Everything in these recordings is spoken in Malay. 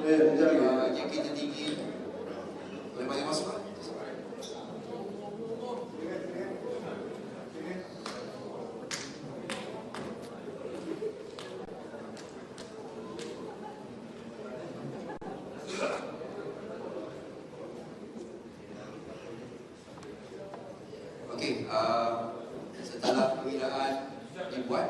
Eh, sekejap lagi. uh, JK tertinggi boleh bagi masuk? Okey, uh, setelah pengiraan dibuat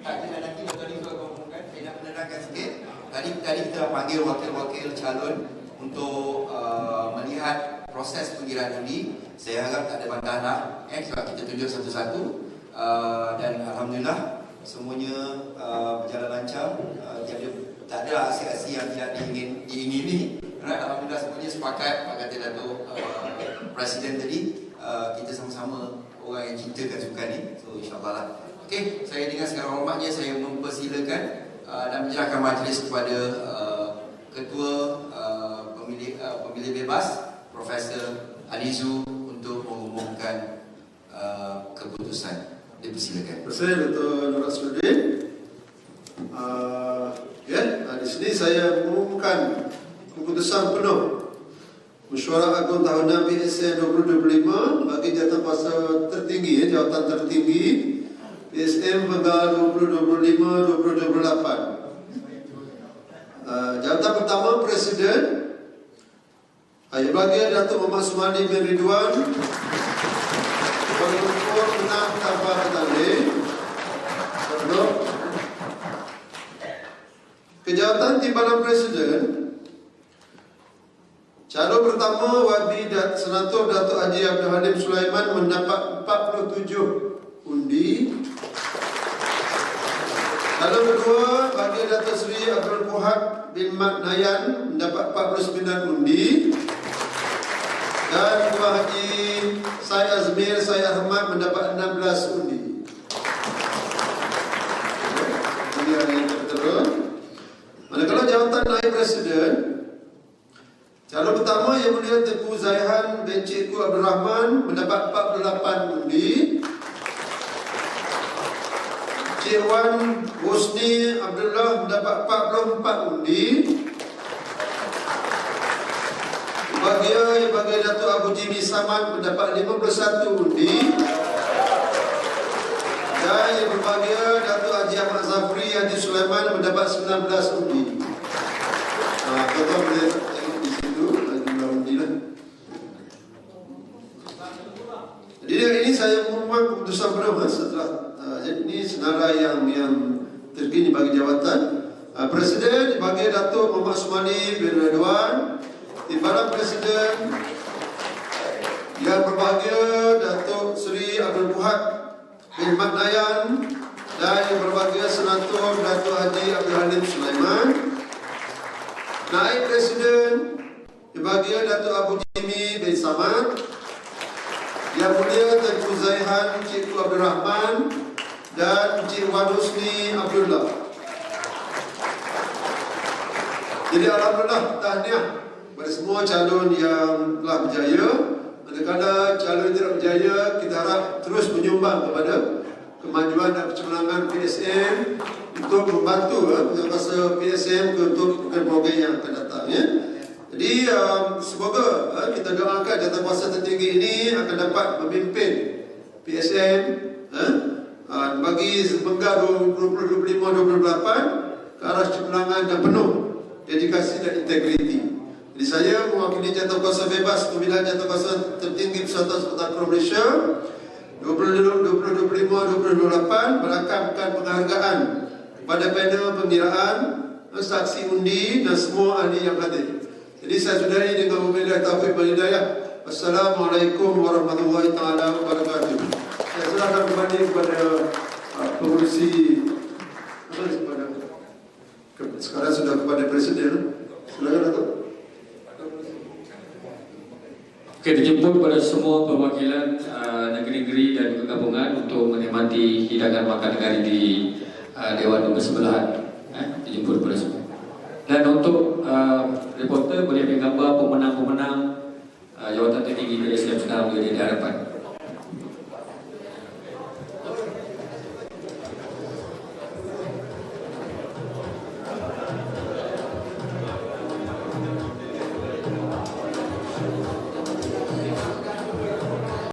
Tak ada lagi yang tadi saya ngomongkan Saya nak menerangkan sikit. Tadi, tadi kita panggil wakil-wakil calon Untuk uh, melihat proses pengiraan ini. Saya harap tak ada bantahan eh, Sebab kita tunjuk satu-satu. Uh, Dan Alhamdulillah Semuanya uh, berjalan lancar. Uh, Tak ada aksi-aksi yang tidak diingin, diingini. Right? Alhamdulillah semuanya sepakat. Pak kata Dato' uh, Presiden tadi. Uh, Kita sama-sama orang yang cintakan sukan ni. So insyaAllah lah Okey, saya dengan segala hormatnya saya mempersilakan uh, dan menyerahkan majlis kepada uh, ketua uh, pemilih uh, pemilih bebas Profesor Alizu untuk mengumumkan uh, keputusan. Dipersilakan. Kasih Dr. Nur Asluddin. Uh, ya, uh, di sini saya mengumumkan keputusan penuh Mesyuarat Agung Tahunan PSN 2025 bagi jawatankuasa tertinggi, ya, jawatan tertinggi PSM Penggal 2025-2028. Uh, jawatan pertama Presiden Ayah Bahagia Datuk Muhammad Sumandi bin Ridwan. Kuala Lumpur menang tanpa bertanding. Untuk Kejawatan Timbalan Presiden Calon pertama Wabi Dat Senator Datuk Haji Abdul Halim Sulaiman mendapat 47 undi kedua bagi Datuk Seri Abdul Kuhad bin Mat Nayan mendapat 49 undi dan Tuan Haji Syed Azmir Syed Ahmad mendapat 16 undi. Ini ada yang tertera. Manakala jawatan naib presiden Calon pertama yang mulia Tengku Zaihan bin Cikgu Abdul Rahman mendapat 48 undi. Cik Wan Husni Abdullah mendapat 44 undi. Bahagia bahagia Datuk Abu Jimmy Samad mendapat 51 undi. Dan yang berbahagia Datuk Haji Ahmad Zafri Haji Sulaiman mendapat 19 undi. Ha, tuan-tuan boleh tengok di situ undi lah. Jadi hari ini saya mengumumkan keputusan ha, setelah ini senarai yang yang terkini bagi jawatan. Uh, Presiden bagi Datuk Muhammad Sumani bin Ridwan, Timbalan Presiden yang berbahagia Datuk Seri Abdul Buhad bin Mat Nayan dan yang berbahagia Senator Datuk Haji Abdul Halim Sulaiman. Naib Presiden yang berbahagia Datuk Abu Jimmy bin Samad yang mulia Tengku Zaihan Cikgu Abdul Rahman dan Cik Wan Husni Abdullah. Jadi Alhamdulillah tahniah kepada semua calon yang telah berjaya. Manakala calon yang tidak berjaya, kita harap terus menyumbang kepada kemajuan dan kecemerlangan PSM untuk membantu eh, kuasa PSM untuk program yang akan datang. Ya. Jadi um, semoga uh, kita doakan jawatan kuasa tertinggi ini akan dapat memimpin PSM bagi sepenggal 2025-2028 ke arah cemerlangan dan penuh dedikasi dan integriti. Jadi saya mewakili jawatan kuasa bebas pemilihan jawatan kuasa tertinggi Persatuan Sepak Malaysia 2025-2028 merakamkan penghargaan kepada panel pengiraan, saksi undi dan semua ahli yang hadir. Jadi saya sudahi dengan meminta taufik dan hidayah. Assalamualaikum warahmatullahi taala wabarakatuh. Saya serahkan kembali kepada pengurusi kepada ke- sekarang sudah kepada presiden. Silakan Datuk. Okey, dijemput kepada semua perwakilan uh, negeri-negeri dan juga gabungan untuk menikmati hidangan makan negara di uh, Dewan Nombor Sebelahan. Eh, dijemput kepada semua. Dan untuk uh, reporter boleh ambil gambar pemenang-pemenang uh, jawatan tertinggi PSM sekarang boleh di hadapan.